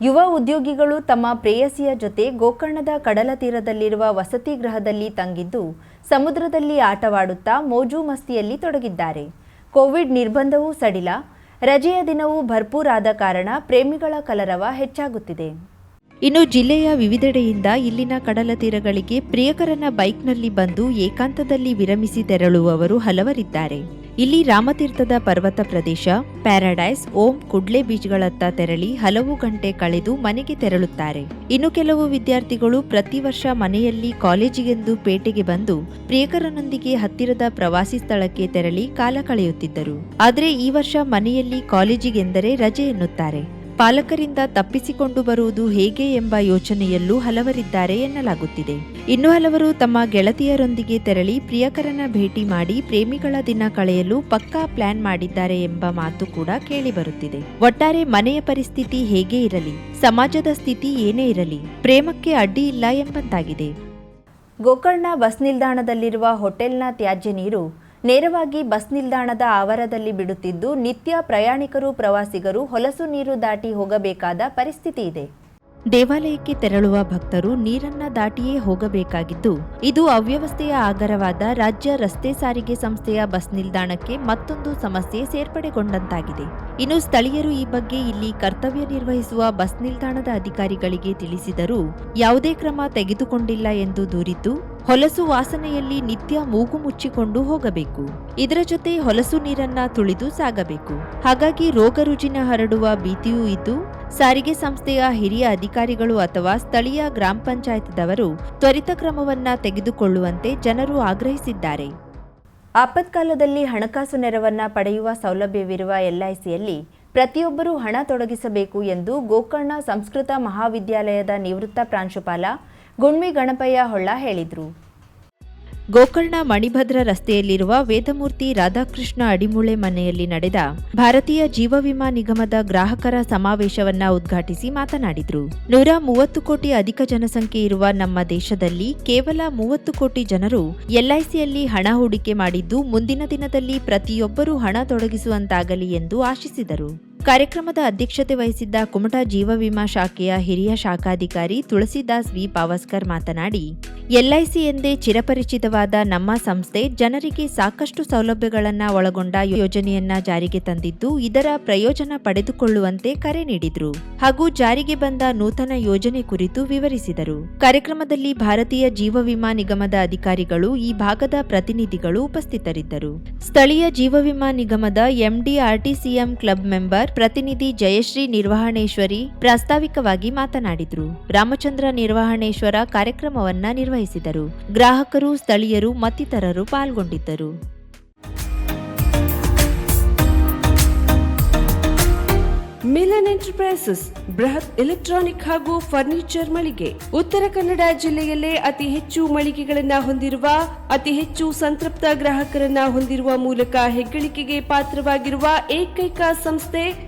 ಯುವ ಉದ್ಯೋಗಿಗಳು ತಮ್ಮ ಪ್ರೇಯಸಿಯ ಜೊತೆ ಗೋಕರ್ಣದ ಕಡಲ ತೀರದಲ್ಲಿರುವ ವಸತಿ ಗೃಹದಲ್ಲಿ ತಂಗಿದ್ದು, ಸಮುದ್ರದಲ್ಲಿ ಆಟವಾಡುತ್ತಾ ಮೋಜು ಮಸ್ತಿಯಲ್ಲಿ ತೊಡಗಿದ್ದಾರೆ. ಕೋವಿಡ್ ನಿರ್ಬಂಧವೂ ಸಡಿಲ. ರಜೆಯ ದಿನವೂ ಭರ್ಪೂರಾದ ಕಾರಣ ಪ್ರೇಮಿಗಳ ಕಲರವ ಹೆಚ್ಚಾಗುತ್ತಿದೆ. ಇನ್ನು ಜಿಲ್ಲೆಯ ವಿವಿಧೆಡೆಯಿಂದ ಇಲ್ಲಿನ ಕಡಲ ತೀರಗಳಿಗೆ ಪ್ರಿಯಕರನ ಬೈಕ್ನಲ್ಲಿ ಬಂದು ಏಕಾಂತದಲ್ಲಿ ವಿರಮಿಸಿ ತೆರಳುವವರು ಹಲವರಿದ್ದಾರೆ. ಇಲ್ಲಿ ರಾಮತೀರ್ಥದ ಪರ್ವತ ಪ್ರದೇಶ, ಪ್ಯಾರಡೈಸ್, ಓಂ, ಕುಡ್ಲೆ ಬೀಚ್ಗಳತ್ತ ತೆರಳಿ ಹಲವು ಗಂಟೆ ಕಳೆದು ಮನೆಗೆ ತೆರಳುತ್ತಾರೆ. ಇನ್ನು ಕೆಲವು ವಿದ್ಯಾರ್ಥಿಗಳು ಪ್ರತಿ ವರ್ಷ ಮನೆಯಲ್ಲಿ ಕಾಲೇಜಿಗೆಂದು ಪೇಟೆಗೆ ಬಂದು ಪ್ರಿಯಕರನೊಂದಿಗೆ ಹತ್ತಿರದ ಪ್ರವಾಸಿ ಸ್ಥಳಕ್ಕೆ ತೆರಳಿ ಕಾಲ ಕಳೆಯುತ್ತಿದ್ದರು. ಆದರೆ ಈ ವರ್ಷ ಮನೆಯಲ್ಲಿ ಕಾಲೇಜಿಗೆಂದರೆ ರಜೆ ಎನ್ನುತ್ತಾರೆ. ಪಾಲಕರಿಂದ ತಪ್ಪಿಸಿಕೊಂಡು ಬರುವುದು ಹೇಗೆ ಎಂಬ ಯೋಚನೆಯಲ್ಲೂ ಹಲವರಿದ್ದಾರೆ ಎನ್ನಲಾಗುತ್ತಿದೆ. ಇನ್ನು ಹಲವರು ತಮ್ಮ ಗೆಳತಿಯರೊಂದಿಗೆ ತೆರಳಿ ಪ್ರಿಯಕರನ ಭೇಟಿ ಮಾಡಿ ಪ್ರೇಮಿಗಳ ದಿನ ಕಳೆಯಲು ಪಕ್ಕಾ ಪ್ಲಾನ್ ಮಾಡಿದ್ದಾರೆ ಎಂಬ ಮಾತು ಕೂಡ ಕೇಳಿಬರುತ್ತಿದೆ. ಒಟ್ಟಾರೆ ಮನೆಯ ಪರಿಸ್ಥಿತಿ ಹೇಗೆ ಇರಲಿ, ಸಮಾಜದ ಸ್ಥಿತಿ ಏನೇ ಇರಲಿ, ಪ್ರೇಮಕ್ಕೆ ಅಡ್ಡಿ ಇಲ್ಲ ಎಂಬಂತಾಗಿದೆ. ಗೋಕರ್ಣ ಬಸ್ ನಿಲ್ದಾಣದಲ್ಲಿರುವ ಹೋಟೆಲ್ನ ತ್ಯಾಜ್ಯ ನೀರು ನೇರವಾಗಿ ಬಸ್ ನಿಲ್ದಾಣದ ಆವರದಲ್ಲಿ ಬಿಡುತ್ತಿದ್ದು ನಿತ್ಯ ಪ್ರಯಾಣಿಕರು ಪ್ರವಾಸಿಗರು ಹೊಲಸು ನೀರು ದಾಟಿ ಹೋಗಬೇಕಾದ ಪರಿಸ್ಥಿತಿ ಇದೆ. ದೇವಾಲಯಕ್ಕೆ ತೆರಳುವ ಭಕ್ತರು ನೀರನ್ನ ದಾಟಿಯೇ ಹೋಗಬೇಕಾಗಿದ್ದು, ಇದು ಅವ್ಯವಸ್ಥೆಯ ಆಗರವಾದ ರಾಜ್ಯ ರಸ್ತೆ ಸಾರಿಗೆ ಸಂಸ್ಥೆಯ ಬಸ್ ನಿಲ್ದಾಣಕ್ಕೆ ಮತ್ತೊಂದು ಸಮಸ್ಯೆ ಸೇರ್ಪಡೆಗೊಂಡಂತಾಗಿದೆ. ಇನ್ನು ಸ್ಥಳೀಯರು ಈ ಬಗ್ಗೆ ಇಲ್ಲಿ ಕರ್ತವ್ಯ ನಿರ್ವಹಿಸುವ ಬಸ್ ನಿಲ್ದಾಣದ ಅಧಿಕಾರಿಗಳಿಗೆ ತಿಳಿಸಿದರೂ, ಯಾವುದೇ ಕ್ರಮ ತೆಗೆದುಕೊಂಡಿಲ್ಲ ಎಂದು ದೂರಿದ್ದು, ಹೊಲಸು ವಾಸನೆಯಲ್ಲಿ ನಿತ್ಯ ಮೂಗು ಮುಚ್ಚಿಕೊಂಡು ಹೋಗಬೇಕು. ಇದರ ಜೊತೆ ಹೊಲಸು ನೀರನ್ನ ತುಳಿದು ಸಾಗಬೇಕು. ಹಾಗಾಗಿ ರೋಗ ರುಜಿನ ಹರಡುವ ಭೀತಿಯೂ ಇದ್ದು ಸಾರಿಗೆ ಸಂಸ್ಥೆಯ ಹಿರಿಯ ಅಧಿಕಾರಿಗಳು ಅಥವಾ ಸ್ಥಳೀಯ ಗ್ರಾಮ ಪಂಚಾಯತ್ದವರು ತ್ವರಿತ ಕ್ರಮವನ್ನ ತೆಗೆದುಕೊಳ್ಳುವಂತೆ ಜನರು ಆಗ್ರಹಿಸಿದ್ದಾರೆ. ಆಪತ್ಕಾಲದಲ್ಲಿ ಹಣಕಾಸು ನೆರವನ್ನ ಪಡೆಯುವ ಸೌಲಭ್ಯವಿರುವ ಎಲ್ಐಸಿಯಲ್ಲಿ ಪ್ರತಿಯೊಬ್ಬರೂ ಹಣ ತೊಡಗಿಸಬೇಕು ಎಂದು ಗೋಕರ್ಣ ಸಂಸ್ಕೃತ ಮಹಾವಿದ್ಯಾಲಯದ ನಿವೃತ್ತ ಪ್ರಾಂಶುಪಾಲ ಗುಣ್ಮಿ ಗಣಪಯ್ಯ ಹೊಳ್ಳ ಹೇಳಿದರು. ಗೋಕರ್ಣ ಮಣಿಭದ್ರ ರಸ್ತೆಯಲ್ಲಿರುವ ವೇದಮೂರ್ತಿ ರಾಧಾಕೃಷ್ಣ ಅಡಿಮೂಳೆ ಮನೆಯಲ್ಲಿ ನಡೆದ ಭಾರತೀಯ ಜೀವ ವಿಮಾ ನಿಗಮದ ಗ್ರಾಹಕರ ಸಮಾವೇಶವನ್ನ ಉದ್ಘಾಟಿಸಿ ಮಾತನಾಡಿದರು. ನೂರ ಮೂವತ್ತು ಕೋಟಿ ಅಧಿಕ ಜನಸಂಖ್ಯೆ ಇರುವ ನಮ್ಮ ದೇಶದಲ್ಲಿ ಕೇವಲ ಮೂವತ್ತು ಕೋಟಿ ಜನರು ಎಲ್ಐಸಿಯಲ್ಲಿ ಹಣ ಹೂಡಿಕೆ ಮಾಡಿದ್ದು ಮುಂದಿನ ದಿನದಲ್ಲಿ ಪ್ರತಿಯೊಬ್ಬರೂ ಹಣ ತೊಡಗಿಸುವಂತಾಗಲಿ ಎಂದು ಆಶಿಸಿದರು. ಕಾರ್ಯಕ್ರಮದ ಅಧ್ಯಕ್ಷತೆ ವಹಿಸಿದ್ದ ಕುಮಟಾ ಜೀವ ವಿಮಾ ಶಾಖೆಯ ಹಿರಿಯ ಶಾಖಾಧಿಕಾರಿ ತುಳಸಿದಾಸ್ ವಿ. ಪಾವಸ್ಕರ್ ಮಾತನಾಡಿ ಎಲ್ಐಸಿ ಎಂದೇ ಚಿರಪರಿಚಿತವಾದ ನಮ್ಮ ಸಂಸ್ಥೆ ಜನರಿಗೆ ಸಾಕಷ್ಟು ಸೌಲಭ್ಯಗಳನ್ನು ಒಳಗೊಂಡ ಯೋಜನೆಯನ್ನ ಜಾರಿಗೆ ತಂದಿದ್ದು, ಇದರ ಪ್ರಯೋಜನ ಪಡೆದುಕೊಳ್ಳುವಂತೆ ಕರೆ ನೀಡಿದರು. ಹಾಗೂ ಜಾರಿಗೆ ಬಂದ ನೂತನ ಯೋಜನೆ ಕುರಿತು ವಿವರಿಸಿದರು. ಕಾರ್ಯಕ್ರಮದಲ್ಲಿ ಭಾರತೀಯ ಜೀವ ವಿಮಾ ನಿಗಮದ ಅಧಿಕಾರಿಗಳು, ಈ ಭಾಗದ ಪ್ರತಿನಿಧಿಗಳು ಉಪಸ್ಥಿತರಿದ್ದರು. ಸ್ಥಳೀಯ ಜೀವ ವಿಮಾ ನಿಗಮದ ಎಂಡಿಆರ್ಟಿಸಿಎಂ ಕ್ಲಬ್ ಮೆಂಬರ್ ಪ್ರತಿನಿಧಿ ಜಯಶ್ರೀ ನಿರ್ವಹಣೇಶ್ವರಿ ಪ್ರಾಸ್ತಾವಿಕವಾಗಿ ಮಾತನಾಡಿದರು. ರಾಮಚಂದ್ರ ನಿರ್ವಹಣೇಶ್ವರ ಕಾರ್ಯಕ್ರಮವನ್ನ ನಿರ್ವಹಿಸಿದರು. ಗ್ರಾಹಕರು, ಸ್ಥಳೀಯರು, ಮತ್ತಿತರರು ಪಾಲ್ಗೊಂಡಿದ್ದರು. ಮಿಲನ್ ಎಂಟರ್ಪ್ರೈಸಸ್, ಬೃಹತ್ ಎಲೆಕ್ಟ್ರಾನಿಕ್ ಹಾಗೂ ಫರ್ನಿಚರ್ ಮಳಿಗೆ. ಉತ್ತರ ಕನ್ನಡ ಜಿಲ್ಲೆಯಲ್ಲೇ ಅತಿ ಹೆಚ್ಚು ಮಳಿಗೆಗಳನ್ನು ಹೊಂದಿರುವ, ಅತಿ ಹೆಚ್ಚು ಸಂತೃಪ್ತ ಗ್ರಾಹಕರನ್ನ ಹೊಂದಿರುವ ಮೂಲಕ ಹೆಗ್ಗಳಿಕೆಗೆ ಪಾತ್ರವಾಗಿರುವ ಏಕೈಕ ಸಂಸ್ಥೆ